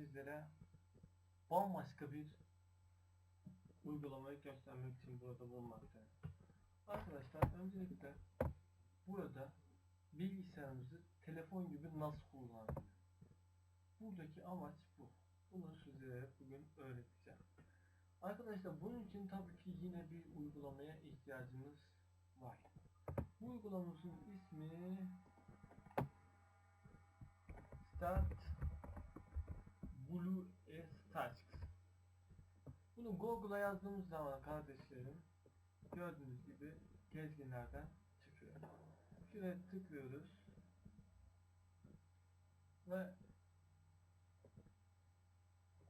sizlere bambaşka bir uygulamayı göstermek için burada bulunmaktayım. Arkadaşlar öncelikle burada bilgisayarımızı telefon gibi nasıl kullanılır? Buradaki amaç bu. Bunu sizlere bugün öğreteceğim. Arkadaşlar bunun için tabii ki yine bir uygulamaya ihtiyacımız var. Bu uygulamamızın ismi Start Blue Tasks. Bunu Google'a yazdığımız zaman kardeşlerim gördüğünüz gibi gezginlerden çıkıyor. Şuraya tıklıyoruz ve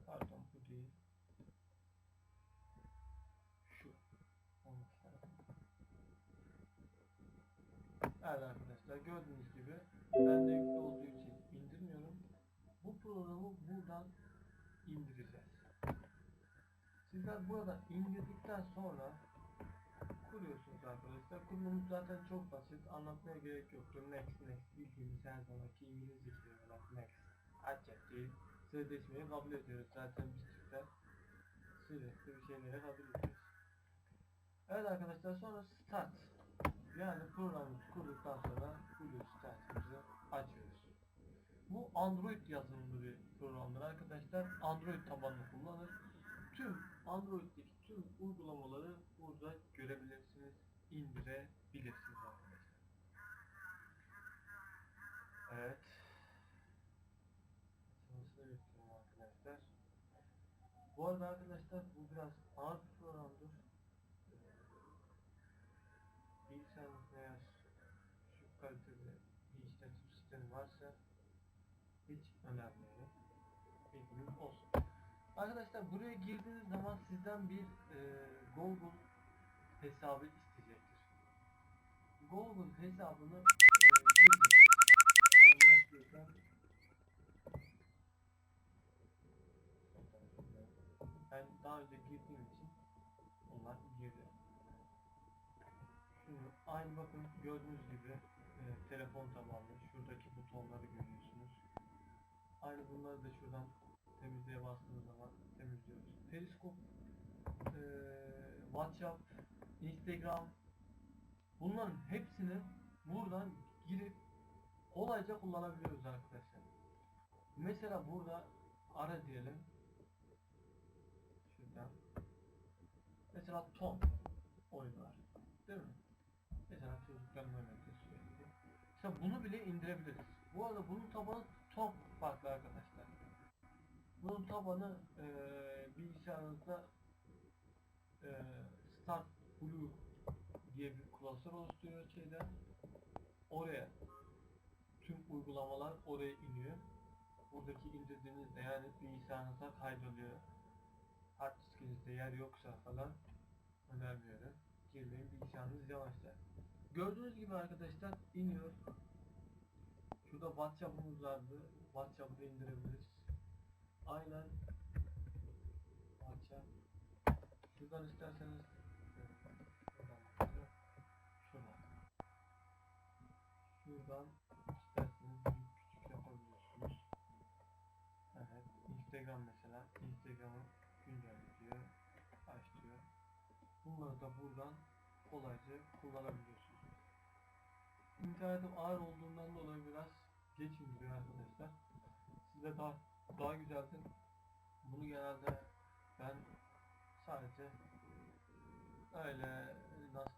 pardon bu değil şu. Evet arkadaşlar gördüğünüz gibi bende yüklü olduğu için programı buradan indireceğiz. Sizler burada indirdikten sonra kuruyorsunuz arkadaşlar. Kurulumuz zaten çok basit. Anlatmaya gerek yoktur. Next next bildiğimiz her zamanki İngilizce kelimeler next. Değil. Sözleşmeyi kabul ediyoruz. Zaten biz Türkler sürekli bir şeyleri kabul ediyoruz. Evet arkadaşlar sonra start. Yani programımız kurduktan sonra Blue Start'ımızı açıyoruz. Bu Android yazılımlı bir programdır arkadaşlar. Android tabanlı kullanır. Tüm Android'deki tüm uygulamaları burada görebilirsiniz, indirebilirsiniz arkadaşlar. Evet. Açılmasını bekliyorum arkadaşlar. Bu arada arkadaşlar bu biraz ağır bir programdır. Ee, Bilgisayarınızda önermiyorum. Bilginiz olsun. Arkadaşlar buraya girdiğiniz zaman sizden bir e, Google hesabı isteyecektir. Google hesabını e, girdiniz. Anlatıyorsam ben daha önce girdiğim için onlar girdi. Şimdi aynı bakın gördüğünüz gibi e, telefon tabanlı şuradaki butonları görüyorsunuz. Aynı bunları da şuradan temizliğe bastığınız zaman temizliyoruz. Periskop, e, WhatsApp, Instagram bunların hepsini buradan girip kolayca kullanabiliyoruz arkadaşlar. Mesela burada ara diyelim. Şuradan. Mesela Tom oyunu. Değil mi? Mesela çocukların oynadığı sürekli. Mesela bunu bile indirebiliriz. Bu arada bunun tabanı Tom farklı arkadaşlar. Bunun tabanı e, bilgisayarınızda e, Start Blue diye bir klasör oluşturuyor şeyden. Oraya tüm uygulamalar oraya iniyor. Buradaki indirdiğinizde yani bilgisayarınıza kaydoluyor. Hard diskinizde yer yoksa falan önermiyorum. Girmeyin bilgisayarınız yavaşlar. Gördüğünüz gibi arkadaşlar iniyor. WhatsApp'ımız vardı. WhatsApp'ı indirebiliriz. Aynen WhatsApp. Şuradan isterseniz şuradan şuradan. Şuradan isterseniz küçük yapabiliyorsunuz. Evet. Instagram mesela. Instagram'ı güncelliyor. Açıyor. Bunları da buradan kolayca kullanabiliyorsunuz. İnternetim ağır olduğundan dolayı biraz geç indiriyor arkadaşlar. Size daha daha güzeldi. Bunu genelde ben sadece öyle nasıl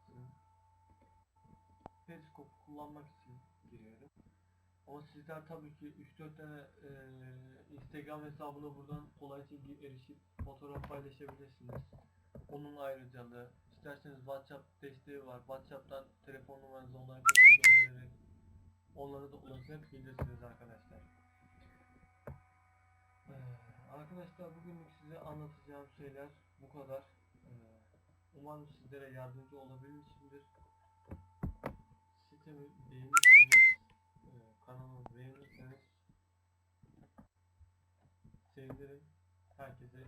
periskop kullanmak için giriyorum. Ama sizler tabii ki 3-4 tane e, Instagram hesabına buradan kolayca erişip fotoğraf paylaşabilirsiniz. Onun ayrıcalığı. İsterseniz WhatsApp desteği var. WhatsApp'tan telefon numaranızı göndererek onlara da ulaşabilirsiniz arkadaşlar. Ee, arkadaşlar bugünlük size anlatacağım şeyler bu kadar. Ee, umarım sizlere yardımcı olabilmişimdir. Sitemi beğenirseniz, e, kanalımı beğenirseniz sevinirim. Herkese